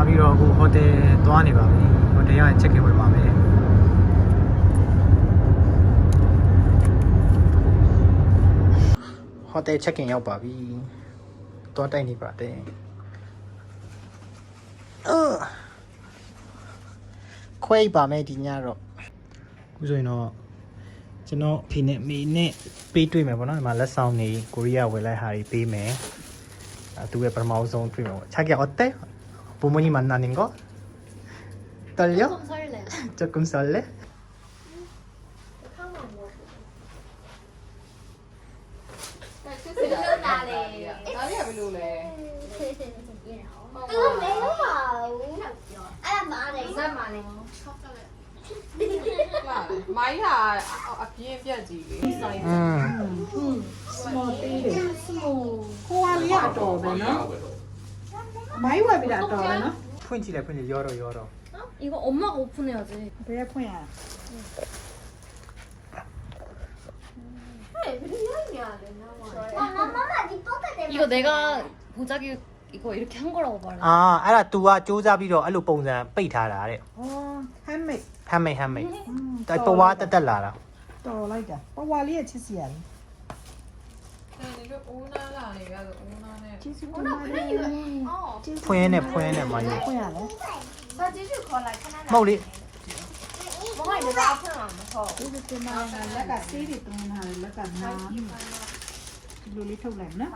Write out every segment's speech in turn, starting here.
လာပြီးတော့အခုဟိုတယ်သွားနေပါပြီဟိုတယ်ရောက်ရင် check in ဝင်ပါမယ်ဟိုတယ် check in ရောက်ပါပြီသွားတိုက်နေပါတယ်အာခွဲပါမယ်ဒီညတော့အခုဆိုရင်တော့ကျွန်တော်ဖေနဲ့မေနဲ့ပေးတွေ့မယ်ပေါ့နော်ဒီမှာလက်ဆောင်နေကိုရီးယားဝယ်လိုက်ဟာတွေပေးမယ်အဲသူရဲ့ပထမဆုံးတွေ့မယ်ပေါ့ချက်ကအော်တဲ့ 부모님 만나는 거? 떨려? 조금 설레. 조금 설레? máy là ở phía em là gì ừ. ừ. small tea small hoa lý à trộn rồi nữa 마이왑이라 떠나? 포인트래 포인트 열어 열어. 어? 이거 엄마가 오픈해야지. 그래 포야. 음. 아, 이거 내가 보자기 이거 이렇게 한 거라고 말해. 아, 알아. 두와 조사비로 알로 봉사 빼타라 어, 한메. 한메 한메. 또 와따따라라. 또 라이다. 와리에 치시야. ပဲအိုးနာလာနေရဆိုအိုးနာနဲ့ကျေးဇူးတင်ပါတယ်အော်။ဖွင့်နဲ့ဖွင့်နဲ့မယူဖွင့်ရလဲဘာကြည့်ချခေါ်လိုက်ခဏမဟုတ်လေမမိုက်လည်းအဖွင့်မှာမဟုတ်ကျေးဇူးတင်ပါတယ်လက်ကဆေးတွေတုံးထားတယ်လက်ကနာဒီလိုလေးထုတ်လိုက်နော်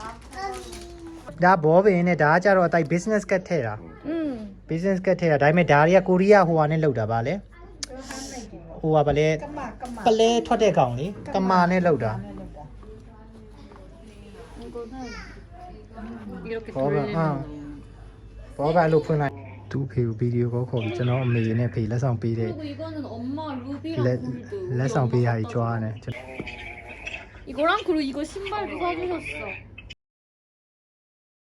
ဒါဘောပင်နဲ့ဒါကကြတော့အတိုက် business card ထည့်တာ။อืม business card ထည့်တာဒါပေမဲ့ဒါတွေကကိုရီးယားဟိုဟာနဲ့လောက်တာပါလေဟိုဟာဗလဲကမကမ ပလဲထွက်တဲ့ကောင်လေကမာနဲ့လောက်တာ 이렇게 ဘောကအာဘောကအဲ့လိုဖွင့်လိုက်သူ့ဖေကိုဗီဒီယိုကောခေါ်ပြီးကျွန်တော်အမေနဲ့ဖေလက်ဆောင်ပေးတဲ့ 그리고 이거는 엄마 루비랑 လက် 골드. လက်ဆောင်ပေးရည်ကြွားတယ်ကျွန် 이거랑 그리고 이거 신발도 사주셨어.